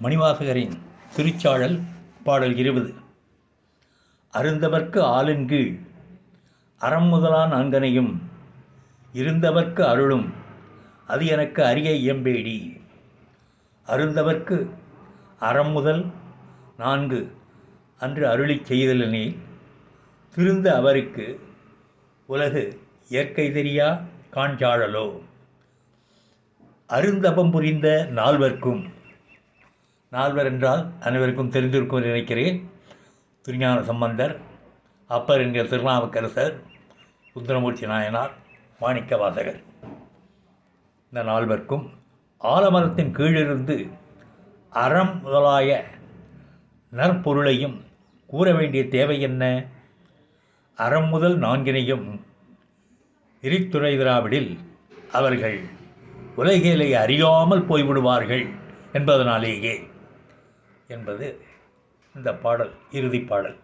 மணிவாசகரின் திருச்சாழல் பாடல் இருபது. அருந்தவர்க்கு ஆளுங்கீழ் அறம் முதலான் அங்கனையும் இருந்தவர்க்கு அருளும் அது எனக்கு அரிய இயம்பேடி. அருந்தவர்க்கு அறம் முதல் நான்கு அன்று அருளிச் செய்தலனே திருந்த அவருக்கு உலகு இயற்கை தெரியா காஞ்சாழலோ அருந்தபம் புரிந்த நால்வர்க்கும் நால்வர் என்றால் அனைவருக்கும் தெரிந்திருக்கும் என்று நினைக்கிறேன். திருஞான சம்பந்தர் அப்பர் என்கிற திருநாவுக்கரசர் சுந்தரமூர்த்தி நாயனார் மாணிக்க வாசகர் இந்த நால்வர்க்கும் ஆலமரத்தின் கீழிருந்து அறம் முதலாய நற்பொருளையும் கூற வேண்டிய தேவை என்ன? அறம் முதல் நான்கினையும் இரித்துறைவிராவிடில் அவர்கள் உலகிலே அறியாமல் போய்விடுவார்கள் என்பதனாலேயே. என்பது இந்த பாடல் இறுதி பாடல்.